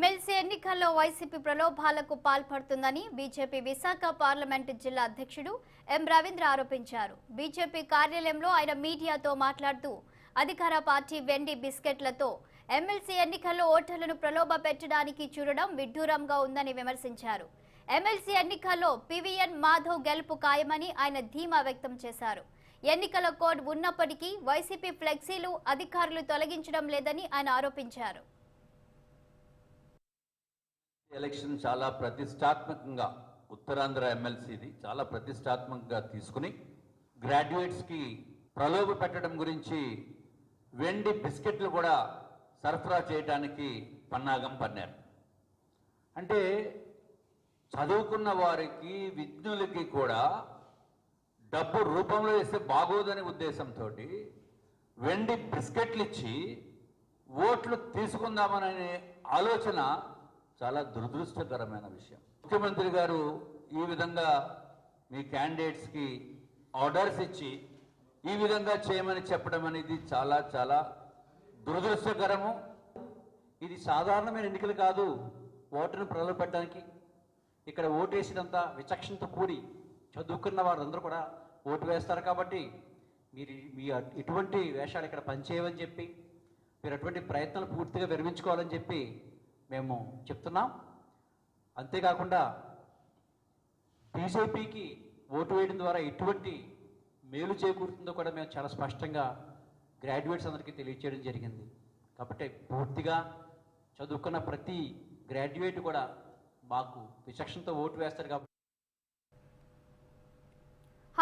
MLC ఎన్నికల్లో YCP ప్రలోభాలకు పాల్పడుతుందని BJP Visakha parliament జిల్లా అధ్యక్షుడు ఎం రవీంద్ర ఆరోపించారు. బీజేపీ కార్యాలయంలో ఆయన మీడియాతో మాట్లాడుతూ అధికార పార్టీ వెండి బిస్కెట్లతో ఎమ్మెల్సీ ఎన్నికల్లో ఓటర్లను ప్రలోభ పెట్టడానికి చూడడం విడ్డూరంగా ఉందని విమర్శించారు. ఎమ్మెల్సీ ఎన్నికల్లో పివిఎన్ మాధవ్ గెలుపు ఖాయమని ఆయన ధీమా వ్యక్తం చేశారు. ఎన్నికల కోడ్ ఉన్నప్పటికీ వైసీపీ ఫ్లెక్సీలు అధికారులు తొలగించడం లేదని ఆయన ఆరోపించారు. ఎలక్షన్ చాలా ప్రతిష్టాత్మకంగా ఉత్తరాంధ్ర ఎమ్మెల్సీది చాలా ప్రతిష్టాత్మకంగా తీసుకుని గ్రాడ్యుయేట్స్కి ప్రలోభ పెట్టడం గురించి వెండి బిస్కెట్లు కూడా సరఫరా చేయడానికి పన్నాగం పన్నారు. అంటే చదువుకున్న వారికి విజ్ఞులకి కూడా డబ్బు రూపంలో వేస్తే బాగోదనే ఉద్దేశంతో వెండి బిస్కెట్లు ఇచ్చి ఓట్లు తీసుకుందామనే ఆలోచన చాలా దురదృష్టకరమైన విషయం. ముఖ్యమంత్రి గారు ఈ విధంగా మీ క్యాండిడేట్స్కి ఆర్డర్స్ ఇచ్చి ఈ విధంగా చేయమని చెప్పడం అనేది చాలా చాలా దురదృష్టకరము. ఇది సాధారణమైన ఎన్నికలు కాదు. ఓటును ప్రజలు ఇక్కడ ఓటు వేసినంత విచక్షణతో కూడి చదువుకున్న వారందరూ కూడా ఓటు వేస్తారు కాబట్టి మీరు మీ ఇటువంటి వేషాలు ఇక్కడ పనిచేయవని చెప్పి మీరు అటువంటి ప్రయత్నాలు పూర్తిగా విరమించుకోవాలని చెప్పి మేము చెప్తున్నాం. అంతేకాకుండా బీజేపీకి ఓటు వేయడం ద్వారా ఎటువంటి మేలు చేకూరుతుందో కూడా మేము చాలా స్పష్టంగా గ్రాడ్యుయేట్స్ అందరికీ తెలియచేయడం జరిగింది. కాబట్టి పూర్తిగా చదువుకున్న ప్రతి గ్రాడ్యుయేట్ కూడా మాకు విచక్షణతో ఓటు వేస్తారు కాబట్టి